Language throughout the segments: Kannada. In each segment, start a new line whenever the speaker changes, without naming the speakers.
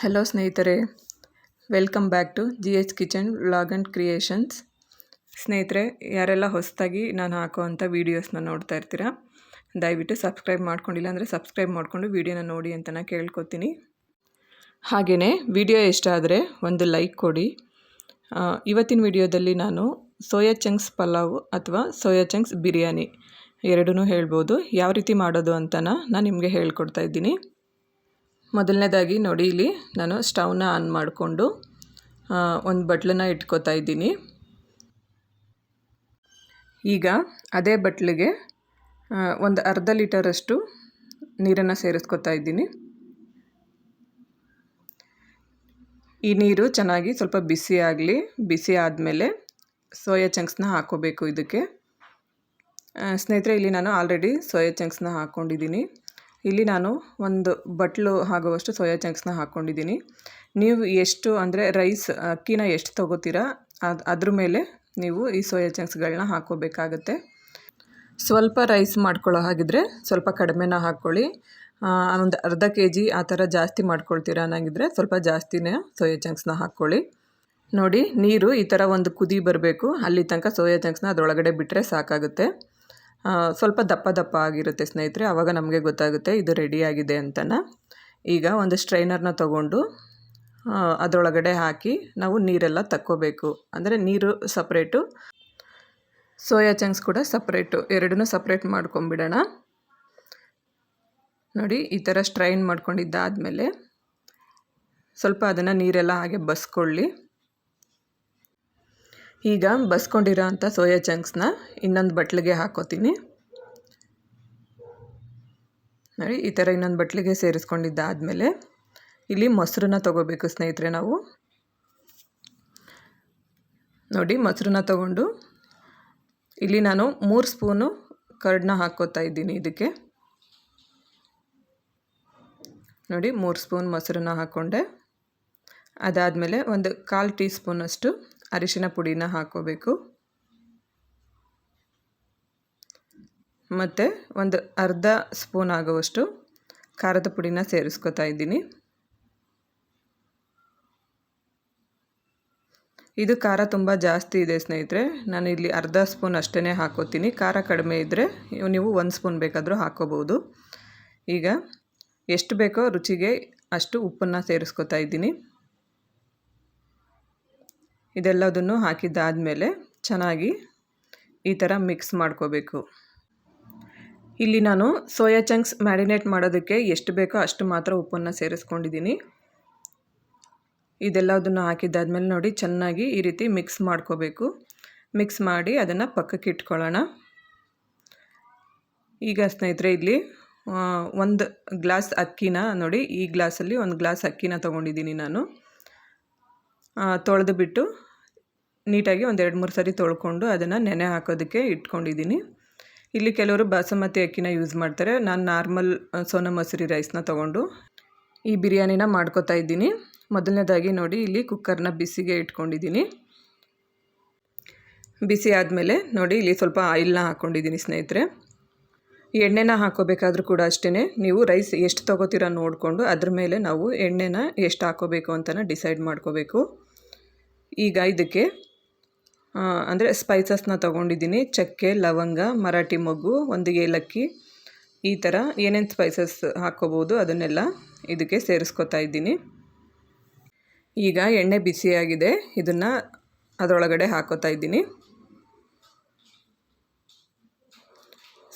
ಹಲೋ ಸ್ನೇಹಿತರೆ. Welcome back to G H kitchen vlog and creations ಸ್ನೇಹಿತರೆ, ಯಾರೆಲ್ಲ ಹೊಸದಾಗಿ ನಾನು ಹಾಕುವಂಥ ವೀಡಿಯೋಸ್ನ ನೋಡ್ತಾ ಇರ್ತೀರಾ, ದಯವಿಟ್ಟು ಸಬ್ಸ್ಕ್ರೈಬ್ ಮಾಡ್ಕೊಂಡಿಲ್ಲ ಅಂದರೆ ಸಬ್ಸ್ಕ್ರೈಬ್ ಮಾಡಿಕೊಂಡು ವೀಡಿಯೋನ ನೋಡಿ ಅಂತ ನಾನು ಕೇಳ್ಕೊತೀನಿ. ಹಾಗೆಯೇ ವಿಡಿಯೋ ಇಷ್ಟ ಆದರೆ ಒಂದು ಲೈಕ್ ಕೊಡಿ. ಇವತ್ತಿನ ವಿಡಿಯೋದಲ್ಲಿ ನಾನು ಸೋಯಾ ಚಂಕ್ಸ್ ಪಲಾವ್ ಅಥವಾ ಸೋಯಾ ಚಂಕ್ಸ್ ಬಿರಿಯಾನಿ ಎರಡೂ ಹೇಳ್ಬೋದು. ಯಾವ ರೀತಿ ಮಾಡೋದು ಅಂತನ ನಾನು ನಿಮಗೆ ಹೇಳ್ಕೊಡ್ತಾ ಇದ್ದೀನಿ. ಮೊದಲನೇದಾಗಿ ನೋಡಿ ಇಲ್ಲಿ ನಾನು ಸ್ಟವ್ನ ಆನ್ ಮಾಡಿಕೊಂಡು ಒಂದು ಬಟ್ಲನ್ನ ಇಟ್ಕೋತಾ ಇದ್ದೀನಿ. ಈಗ ಅದೇ ಬಟ್ಲಿಗೆ ಒಂದು ಅರ್ಧ ಲೀಟರಷ್ಟು ನೀರನ್ನು ಸೇರಿಸ್ಕೊತಾ ಇದ್ದೀನಿ. ಈ ನೀರು ಚೆನ್ನಾಗಿ ಸ್ವಲ್ಪ ಬಿಸಿ ಆಗಲಿ, ಬಿಸಿ ಆದಮೇಲೆ ಸೋಯಾ ಚಂಕ್ಸ್ನ ಹಾಕೋಬೇಕು ಇದಕ್ಕೆ. ಸ್ನೇಹಿತರೆ, ಇಲ್ಲಿ ನಾನು ಆಲ್ರೆಡಿ ಸೋಯಾ ಚಂಕ್ಸ್ನ ಹಾಕ್ಕೊಂಡಿದ್ದೀನಿ ಇಲ್ಲಿ ನಾನು ಒಂದು ಬಟ್ಲು ಆಗುವಷ್ಟು ಸೋಯಾ ಚಂಕ್ಸ್ನ ಹಾಕ್ಕೊಂಡಿದ್ದೀನಿ. ನೀವು ಎಷ್ಟು ಅಂದರೆ ರೈಸ್, ಅಕ್ಕಿನ ಎಷ್ಟು ತೊಗೋತೀರಾ, ಅದು, ಅದ್ರ ಮೇಲೆ ನೀವು ಈ ಸೋಯಾ ಚಂಕ್ಸ್ಗಳನ್ನ ಹಾಕ್ಕೋಬೇಕಾಗತ್ತೆ. ಸ್ವಲ್ಪ ರೈಸ್ ಮಾಡ್ಕೊಳ್ಳೋ ಹಾಗಿದ್ರೆ ಸ್ವಲ್ಪ ಕಡಿಮೆನ ಹಾಕ್ಕೊಳ್ಳಿ. ಒಂದು ಅರ್ಧ ಕೆ ಜಿ ಆ ಥರ ಜಾಸ್ತಿ ಮಾಡ್ಕೊಳ್ತೀರಾ ಅನ್ನಂಗಿದ್ರೆ ಸ್ವಲ್ಪ ಜಾಸ್ತಿನೇ ಸೋಯಾ ಚಂಕ್ಸ್ನ ಹಾಕ್ಕೊಳ್ಳಿ. ನೋಡಿ, ನೀರು ಈ ಥರ ಒಂದು ಕುದಿ ಬರಬೇಕು. ಅಲ್ಲಿ ತನಕ ಸೋಯಾ ಚಂಕ್ಸ್ನ ಅದರೊಳಗಡೆ ಬಿಟ್ಟರೆ ಸಾಕಾಗುತ್ತೆ. ಸ್ವಲ್ಪ ದಪ್ಪ ದಪ್ಪ ಆಗಿರುತ್ತೆ ಸ್ನೇಹಿತರೆ ಆವಾಗ ನಮಗೆ ಗೊತ್ತಾಗುತ್ತೆ ಇದು ರೆಡಿಯಾಗಿದೆ ಅಂತನ. ಈಗ ಒಂದು ಸ್ಟ್ರೈನರ್ನ ತಗೊಂಡು ಅದರೊಳಗಡೆ ಹಾಕಿ ನಾವು ನೀರೆಲ್ಲ ತಕ್ಕೋಬೇಕು. ಅಂದರೆ ನೀರು ಸಪ್ರೇಟು ಸೋಯಾ ಚಂಕ್ಸ್ ಕೂಡ ಸಪ್ರೇಟು ಎರಡನ್ನೂ ಸಪ್ರೇಟ್ ಮಾಡ್ಕೊಂಬಿಡೋಣ. ನೋಡಿ, ಈ ಥರ ಸ್ಟ್ರೈನ್ ಮಾಡ್ಕೊಂಡಿದ್ದಾದಮೇಲೆ ಸ್ವಲ್ಪ ಅದನ್ನು ನೀರೆಲ್ಲ ಹಾಗೆ ಬಸ್ಕೊಳ್ಳಿ. ಈಗ ಬಸ್ಕೊಂಡಿರೋ ಅಂಥ ಸೋಯಾ ಚಂಕ್ಸ್ನ ಇನ್ನೊಂದು ಬಟ್ಲಿಗೆ ಹಾಕೋತೀನಿ. ನೋಡಿ, ಈ ಥರ ಇನ್ನೊಂದು ಬಟ್ಲಿಗೆ ಸೇರಿಸ್ಕೊಂಡಿದ್ದಾದಮೇಲೆ ಇಲ್ಲಿ ಮೊಸರನ್ನ ತೊಗೋಬೇಕು ಸ್ನೇಹಿತರೆ ನಾವು. ನೋಡಿ, ಮೊಸರನ್ನ ತಗೊಂಡು ಇಲ್ಲಿ ನಾನು ಮೂರು ಸ್ಪೂನು ಕರ್ಡನ್ನ ಹಾಕ್ಕೋತಾ ಇದ್ದೀನಿ ಇದಕ್ಕೆ. ನೋಡಿ, ಮೂರು ಸ್ಪೂನ್ ಮೊಸರನ್ನ ಹಾಕ್ಕೊಂಡೆ ಅದಾದಮೇಲೆ ಒಂದು ಕಾಲು ಟೀ ಸ್ಪೂನಷ್ಟು ಅರಿಶಿನ ಪುಡಿನ ಹಾಕೋಬೇಕು. ಮತ್ತು ಒಂದು ಅರ್ಧ ಸ್ಪೂನ್ ಆಗುವಷ್ಟು ಖಾರದ ಪುಡಿನ ಸೇರಿಸ್ಕೊತಾ ಇದ್ದೀನಿ. ಇದು ಖಾರ ತುಂಬ ಜಾಸ್ತಿ ಇದೆ ಸ್ನೇಹಿತರೆ, ನಾನು ಇಲ್ಲಿ ಅರ್ಧ ಸ್ಪೂನ್ ಅಷ್ಟೇ ಹಾಕೋತೀನಿ. ಖಾರ ಕಡಿಮೆ ಇದ್ದರೆ ನೀವು ಒಂದು ಸ್ಪೂನ್ ಬೇಕಾದರೂ ಹಾಕೋಬೋದು ಈಗ ಎಷ್ಟು ಬೇಕೋ ರುಚಿಗೆ ಅಷ್ಟು ಉಪ್ಪನ್ನು ಸೇರಿಸ್ಕೊತಾ ಇದ್ದೀನಿ. ಇದೆಲ್ಲದನ್ನು ಹಾಕಿದ್ದಾದಮೇಲೆ ಚೆನ್ನಾಗಿ ಈ ಥರ ಮಿಕ್ಸ್ ಮಾಡ್ಕೋಬೇಕು. ಇಲ್ಲಿ ನಾನು ಸೋಯಾ ಚಂಕ್ಸ್ ಮ್ಯಾರಿನೇಟ್ ಮಾಡೋದಕ್ಕೆ ಎಷ್ಟು ಬೇಕೋ ಅಷ್ಟು ಮಾತ್ರ ಉಪ್ಪನ್ನು ಸೇರಿಸ್ಕೊಂಡಿದ್ದೀನಿ. ಇದೆಲ್ಲದನ್ನು ಹಾಕಿದ್ದಾದ್ಮೇಲೆ ನೋಡಿ ಚೆನ್ನಾಗಿ ಈ ರೀತಿ ಮಿಕ್ಸ್ ಮಾಡ್ಕೋಬೇಕು. ಮಿಕ್ಸ್ ಮಾಡಿ ಅದನ್ನು ಪಕ್ಕಕ್ಕೆ ಇಟ್ಕೊಳ್ಳೋಣ. ಈಗ ಸ್ನೇಹಿತರೆ ಇಲ್ಲಿ ಒಂದು ಗ್ಲಾಸ್ ಅಕ್ಕಿನ ನೋಡಿ ಈ ಗ್ಲಾಸಲ್ಲಿ ಒಂದು ಗ್ಲಾಸ್ ಅಕ್ಕಿನ ತೊಗೊಂಡಿದ್ದೀನಿ ನಾನು. ತೊಳೆದು ಬಿಟ್ಟು ನೀಟಾಗಿ ಒಂದು ಎರಡು ಮೂರು ಸರಿ ತೊಳ್ಕೊಂಡು ಅದನ್ನು ನೆನೆ ಹಾಕೋದಕ್ಕೆ ಇಟ್ಕೊಂಡಿದ್ದೀನಿ. ಇಲ್ಲಿ ಕೆಲವರು ಬಾಸುಮತಿ ಅಕ್ಕಿನ ಯೂಸ್ ಮಾಡ್ತಾರೆ. ನಾನು ನಾರ್ಮಲ್ ಸೋನಾ ಮಸೂರಿ ರೈಸ್ನ ತೊಗೊಂಡು ಈ ಬಿರಿಯಾನಿನ ಮಾಡ್ಕೋತಾ ಇದ್ದೀನಿ. ಮೊದಲನೇದಾಗಿ ನೋಡಿ, ಇಲ್ಲಿ ಕುಕ್ಕರ್ನ ಬಿಸಿಗೆ ಇಟ್ಕೊಂಡಿದ್ದೀನಿ. ಬಿಸಿ ಆದಮೇಲೆ ನೋಡಿ, ಇಲ್ಲಿ ಸ್ವಲ್ಪ ಆಯಿಲ್ನ ಹಾಕ್ಕೊಂಡಿದ್ದೀನಿ ಸ್ನೇಹಿತರೆ. ಎಣ್ಣೆನ ಹಾಕೋಬೇಕಾದ್ರೂ ಕೂಡ ಅಷ್ಟೇ ನೀವು ರೈಸ್ ಎಷ್ಟು ತೊಗೋತೀರಾ ನೋಡಿಕೊಂಡು ಅದ್ರ ಮೇಲೆ ನಾವು ಎಣ್ಣೆನ ಎಷ್ಟು ಹಾಕೋಬೇಕು ಅಂತಲೇ ಡಿಸೈಡ್ ಮಾಡ್ಕೋಬೇಕು. ಈಗ ಇದಕ್ಕೆ ಅಂದರೆ ಸ್ಪೈಸಸ್ನ ತೊಗೊಂಡಿದ್ದೀನಿ. ಚಕ್ಕೆ, ಲವಂಗ, ಮರಾಠಿ ಮೊಗ್ಗು ಒಂದು ಏಲಕ್ಕಿ. ಈ ಥರ ಏನೇನು ಸ್ಪೈಸಸ್ ಹಾಕ್ಕೋಬೋದು ಅದನ್ನೆಲ್ಲ ಇದಕ್ಕೆ ಸೇರಿಸ್ಕೊತಾ ಇದ್ದೀನಿ. ಈಗ ಎಣ್ಣೆ ಬಿಸಿಯಾಗಿದೆ. ಇದನ್ನು ಅದರೊಳಗಡೆ ಹಾಕೋತಾ ಇದ್ದೀನಿ.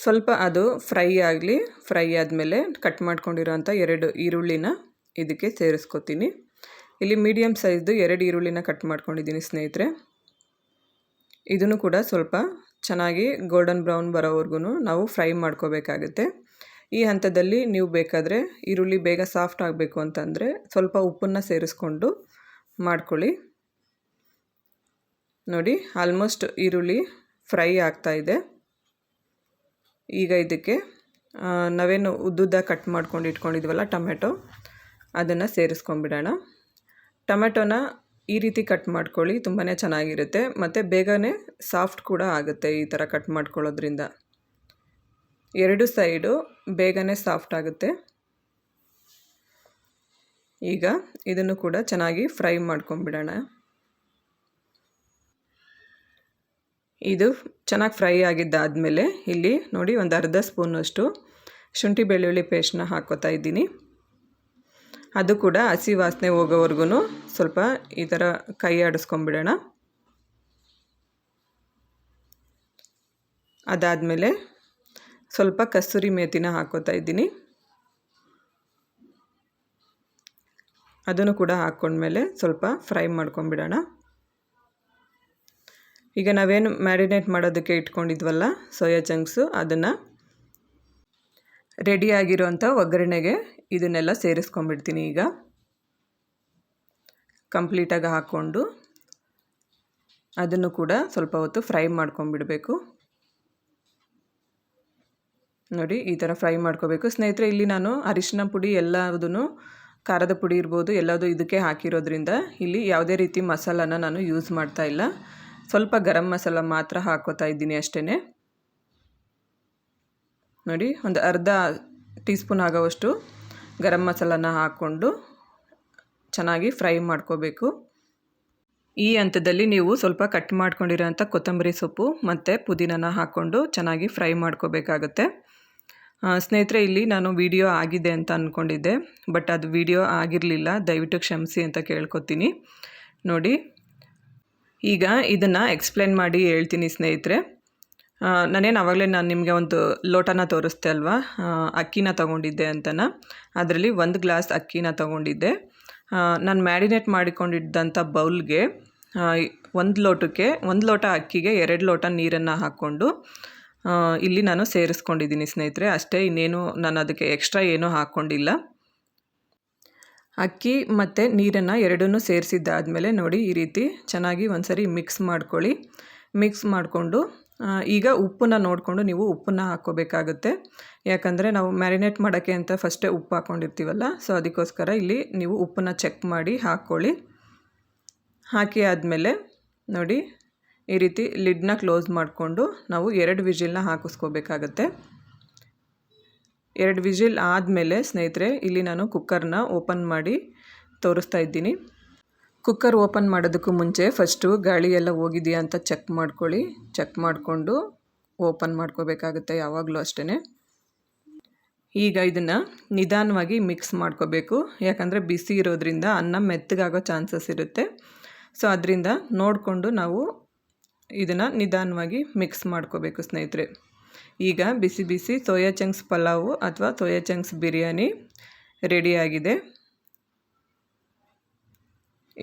ಸ್ವಲ್ಪ ಅದು ಫ್ರೈ ಆಗಲಿ, ಫ್ರೈ ಆದಮೇಲೆ ಕಟ್ ಮಾಡ್ಕೊಂಡಿರೋಂಥ ಎರಡು ಈರುಳ್ಳಿನ ಇದಕ್ಕೆ ಸೇರಿಸ್ಕೊತೀನಿ. ಇಲ್ಲಿ ಮೀಡಿಯಮ್ ಸೈಜ್ದು ಎರಡು ಈರುಳ್ಳಿನ ಕಟ್ ಮಾಡ್ಕೊಂಡಿದ್ದೀನಿ ಸ್ನೇಹಿತರೆ. ಇದನ್ನು ಕೂಡ ಸ್ವಲ್ಪ ಚೆನ್ನಾಗಿ ಗೋಲ್ಡನ್ ಬ್ರೌನ್ ಬರೋವರೆಗೂ ನಾವು ಫ್ರೈ ಮಾಡ್ಕೋಬೇಕಾಗುತ್ತೆ. ಈ ಹಂತದಲ್ಲಿ ನೀವು ಬೇಕಾದರೆ ಈರುಳ್ಳಿ ಬೇಗ ಸಾಫ್ಟ್ ಆಗಬೇಕು ಅಂತಂದರೆ ಸ್ವಲ್ಪ ಉಪ್ಪನ್ನು ಸೇರಿಸ್ಕೊಂಡು ಮಾಡ್ಕೊಳ್ಳಿ. ನೋಡಿ, ಆಲ್ಮೋಸ್ಟ್ ಈರುಳ್ಳಿ ಫ್ರೈ ಆಗ್ತಾ ಇದೆ. ಈಗ ಇದಕ್ಕೆ ನಾವೇನು ಉದ್ದುದ್ದ ಕಟ್ ಮಾಡ್ಕೊಂಡು ಇಟ್ಕೊಂಡಿದ್ವಲ್ಲ ಟೊಮೆಟೊ ಅದನ್ನು ಸೇರಿಸ್ಕೊಂಬಿಡೋಣ ಟೊಮೆಟೊನ ಈ ರೀತಿ ಕಟ್ ಮಾಡ್ಕೊಳ್ಳಿ ತುಂಬಾ ಚೆನ್ನಾಗಿರುತ್ತೆ. ಮತ್ತು ಬೇಗನೆ ಸಾಫ್ಟ್ ಕೂಡ ಆಗುತ್ತೆ ಈ ಥರ ಕಟ್ ಮಾಡ್ಕೊಳ್ಳೋದ್ರಿಂದ. ಎರಡು ಸೈಡು ಬೇಗನೆ ಸಾಫ್ಟ್ ಆಗುತ್ತೆ. ಈಗ ಇದನ್ನು ಕೂಡ ಚೆನ್ನಾಗಿ ಫ್ರೈ ಮಾಡ್ಕೊಂಬಿಡೋಣ. ಇದು ಚೆನ್ನಾಗಿ ಫ್ರೈ ಆಗಿದ್ದಾದಮೇಲೆ ಇಲ್ಲಿ ನೋಡಿ ಒಂದು ಅರ್ಧ ಸ್ಪೂನಷ್ಟು ಶುಂಠಿ ಬೆಳ್ಳುಳ್ಳಿ ಪೇಸ್ಟ್ನ ಹಾಕೋತಾ ಇದ್ದೀನಿ. ಅದು ಕೂಡ ಹಸಿ ವಾಸನೆ ಹೋಗೋವರೆಗೂ ಸ್ವಲ್ಪ ಈ ಥರ ಕೈ ಆಡಿಸ್ಕೊಂಬಿಡೋಣ. ಅದಾದಮೇಲೆ ಸ್ವಲ್ಪ ಕಸ್ತೂರಿ ಮೇಥಿನ ಹಾಕೋತಾ ಇದ್ದೀನಿ. ಅದನ್ನು ಕೂಡ ಹಾಕ್ಕೊಂಡ್ಮೇಲೆ ಸ್ವಲ್ಪ ಫ್ರೈ ಮಾಡ್ಕೊಂಬಿಡೋಣ. ಈಗ ನಾವೇನು ಮ್ಯಾರಿನೇಟ್ ಮಾಡೋದಕ್ಕೆ ಇಟ್ಕೊಂಡಿದ್ವಲ್ಲ ಸೋಯಾ ಚಂಕ್ಸು, ಅದನ್ನು ರೆಡಿಯಾಗಿರೋಂಥ ಒಗ್ಗರಣೆಗೆ ಇದನ್ನೆಲ್ಲ ಸೇರಿಸ್ಕೊಂಡ್ಬಿಡ್ತೀನಿ ಈಗ. ಕಂಪ್ಲೀಟಾಗಿ ಹಾಕ್ಕೊಂಡು ಅದನ್ನು ಕೂಡ ಸ್ವಲ್ಪ ಹೊತ್ತು ಫ್ರೈ ಮಾಡ್ಕೊಂಬಿಡಬೇಕು ನೋಡಿ, ಈ ಥರ ಫ್ರೈ ಮಾಡ್ಕೋಬೇಕು. ಸ್ನೇಹಿತರೆ, ಇಲ್ಲಿ ನಾನು ಅರಿಶಿನ ಪುಡಿ ಎಲ್ಲದೂ ಖಾರದ ಪುಡಿ ಇರ್ಬೋದು, ಎಲ್ಲದು ಇದಕ್ಕೆ ಹಾಕಿರೋದ್ರಿಂದ ಇಲ್ಲಿ ಯಾವುದೇ ರೀತಿ ಮಸಾಲಾನ ನಾನು ಯೂಸ್ ಮಾಡ್ತಾ ಇಲ್ಲ. ಸ್ವಲ್ಪ ಗರಂ ಮಸಾಲ ಮಾತ್ರ ಹಾಕೋತಾ ಇದ್ದೀನಿ ಅಷ್ಟೇ ನೋಡಿ, ಒಂದು ಅರ್ಧ ಟೀ ಸ್ಪೂನ್ ಆಗೋವಷ್ಟು ಗರಂ ಮಸಾಲನ ಹಾಕ್ಕೊಂಡು ಚೆನ್ನಾಗಿ ಫ್ರೈ ಮಾಡ್ಕೋಬೇಕು. ಈ ಹಂತದಲ್ಲಿ ನೀವು ಸ್ವಲ್ಪ ಕಟ್ ಮಾಡ್ಕೊಂಡಿರೋಂಥ ಕೊತ್ತಂಬರಿ ಸೊಪ್ಪು ಮತ್ತು ಪುದೀನನ ಹಾಕ್ಕೊಂಡು ಚೆನ್ನಾಗಿ ಫ್ರೈ ಮಾಡ್ಕೋಬೇಕಾಗುತ್ತೆ. ಸ್ನೇಹಿತರೆ, ಇಲ್ಲಿ ನಾನು ವಿಡಿಯೋ ಆಗಿದೆ ಅಂತ ಅಂದ್ಕೊಂಡಿದ್ದೆ ಬಟ್ ಅದು ವಿಡಿಯೋ ಆಗಿರಲಿಲ್ಲ, ದಯವಿಟ್ಟು ಕ್ಷಮಿಸಿ ಅಂತ ಕೇಳ್ಕೊತೀನಿ. ನೋಡಿ, ಈಗ ಇದನ್ನು ಎಕ್ಸ್ಪ್ಲೇನ್ ಮಾಡಿ ಹೇಳ್ತೀನಿ ಸ್ನೇಹಿತರೆ. ನಾನೇನು ಆವಾಗಲೇ ನಾನು ನಿಮಗೆ ಒಂದು ಲೋಟನ ತೋರಿಸ್ತೆ ಅಲ್ವಾ? ಅಕ್ಕಿನ ತಗೊಂಡಿದ್ದೆ ಅಂತನ. ಅದರಲ್ಲಿ ಒಂದು ಗ್ಲಾಸ್ ಅಕ್ಕಿನ ತಗೊಂಡಿದ್ದೆ. ನಾನು ಮ್ಯಾರಿನೇಟ್ ಮಾಡಿಕೊಂಡಿದ್ದಂಥ ಬೌಲ್ಗೆ ಒಂದು ಲೋಟಕ್ಕೆ, ಒಂದು ಲೋಟ ಅಕ್ಕಿಗೆ ಎರಡು ಲೋಟ ನೀರನ್ನು ಹಾಕ್ಕೊಂಡು ಇಲ್ಲಿ ನಾನು ಸೇರಿಸ್ಕೊಂಡಿದ್ದೀನಿ ಸ್ನೇಹಿತರೆ. ಅಷ್ಟೇ ಇನ್ನೇನು ನಾನು ಅದಕ್ಕೆ ಎಕ್ಸ್ಟ್ರಾ ಏನೂ ಹಾಕ್ಕೊಂಡಿಲ್ಲ ಅಕ್ಕಿ ಮತ್ತು ನೀರನ್ನು ಎರಡನ್ನೂ ಸೇರಿಸಿದ್ದಾದಮೇಲೆ ನೋಡಿ ಈ ರೀತಿ ಚೆನ್ನಾಗಿ ಒಂದು ಮಿಕ್ಸ್ ಮಾಡ್ಕೊಳ್ಳಿ. ಮಿಕ್ಸ್ ಮಾಡಿಕೊಂಡು ಈಗ ಉಪ್ಪನ್ನು ನೋಡಿಕೊಂಡು ನೀವು ಉಪ್ಪನ್ನು ಹಾಕ್ಕೋಬೇಕಾಗುತ್ತೆ. ಯಾಕಂದರೆ ನಾವು ಮ್ಯಾರಿನೇಟ್ ಮಾಡೋಕ್ಕೆ ಅಂತ ಫಸ್ಟೇ ಉಪ್ಪು ಹಾಕ್ಕೊಂಡಿರ್ತೀವಲ್ಲ ಸೊ ಅದಕ್ಕೋಸ್ಕರ ಇಲ್ಲಿ ನೀವು ಉಪ್ಪನ್ನು ಚೆಕ್ ಮಾಡಿ ಹಾಕ್ಕೊಳ್ಳಿ. ಹಾಕಿ ಆದಮೇಲೆ ನೋಡಿ, ಈ ರೀತಿ ಲಿಡ್ನ ಕ್ಲೋಸ್ ಮಾಡಿಕೊಂಡು ನಾವು ಎರಡು ವಿಜಿಲ್ನ ಹಾಕಿಸ್ಕೋಬೇಕಾಗತ್ತೆ. ಎರಡು ವಿಜಿಲ್ ಆದಮೇಲೆ ಸ್ನೇಹಿತರೆ, ಇಲ್ಲಿ ನಾನು ಕುಕ್ಕರ್ನ ಓಪನ್ ಮಾಡಿ ತೋರಿಸ್ತಾ ಇದ್ದೀನಿ. ಕುಕ್ಕರ್ ಓಪನ್ ಮಾಡೋದಕ್ಕೂ ಮುಂಚೆ ಫಸ್ಟು ಗಾಳಿ ಎಲ್ಲ ಹೋಗಿದೆಯಾ ಅಂತ ಚೆಕ್ ಮಾಡ್ಕೊಳ್ಳಿ. ಚೆಕ್ ಮಾಡಿಕೊಂಡು ಓಪನ್ ಮಾಡ್ಕೋಬೇಕಾಗುತ್ತೆ ಯಾವಾಗಲೂ ಅಷ್ಟೇ ಈಗ ಇದನ್ನು ನಿಧಾನವಾಗಿ ಮಿಕ್ಸ್ ಮಾಡ್ಕೋಬೇಕು. ಯಾಕಂದರೆ ಬಿಸಿ ಇರೋದ್ರಿಂದ ಅನ್ನ ಮೆತ್ತಗಾಗೋ ಚಾನ್ಸಸ್ ಇರುತ್ತೆ. ಸೊ, ಅದರಿಂದ ನೋಡಿಕೊಂಡು ನಾವು ಇದನ್ನು ನಿಧಾನವಾಗಿ ಮಿಕ್ಸ್ ಮಾಡ್ಕೋಬೇಕು ಸ್ನೇಹಿತರೆ. ಈಗ ಬಿಸಿ ಬಿಸಿ ಸೋಯಾ ಚಂಕ್ಸ್ ಪಲಾವು ಅಥವಾ ಸೋಯಾ ಚಂಕ್ಸ್ ಬಿರಿಯಾನಿ ರೆಡಿಯಾಗಿದೆ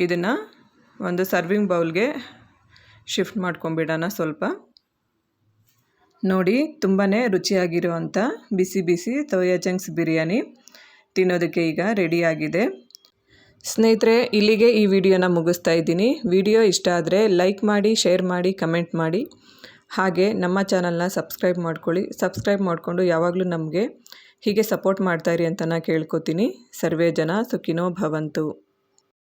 ಇದನ್ನು ಒಂದು ಸರ್ವಿಂಗ್ ಬೌಲ್ಗೆ ಶಿಫ್ಟ್ ಮಾಡ್ಕೊಂಬಿಡೋಣ ಸ್ವಲ್ಪ. ನೋಡಿ ತುಂಬಾ ರುಚಿಯಾಗಿರುವಂಥ ಬಿಸಿ ಬಿಸಿ ಸೋಯಾ ಚಂಕ್ಸ್ ಬಿರಿಯಾನಿ ತಿನ್ನೋದಕ್ಕೆ ಈಗ ರೆಡಿಯಾಗಿದೆ ಸ್ನೇಹಿತರೆ, ಇಲ್ಲಿಗೆ ಈ ವಿಡಿಯೋನ ಮುಗಿಸ್ತಾ ಇದ್ದೀನಿ. ವಿಡಿಯೋ ಇಷ್ಟ ಆದರೆ ಲೈಕ್ ಮಾಡಿ ಶೇರ್ ಮಾಡಿ ಕಮೆಂಟ್ ಮಾಡಿ. ಹಾಗೆ ನಮ್ಮ ಚಾನಲ್ನ ಸಬ್ಸ್ಕ್ರೈಬ್ ಮಾಡ್ಕೊಳ್ಳಿ. ಸಬ್ಸ್ಕ್ರೈಬ್ ಮಾಡಿಕೊಂಡು ಯಾವಾಗಲೂ ನಮಗೆ ಹೀಗೆ ಸಪೋರ್ಟ್ ಮಾಡ್ತಾಯಿರಿ ಅಂತ ನಾನು ಕೇಳ್ಕೊತೀನಿ. ಸರ್ವೇ ಜನ ಸುಖಿನೋ ಭವಂತು.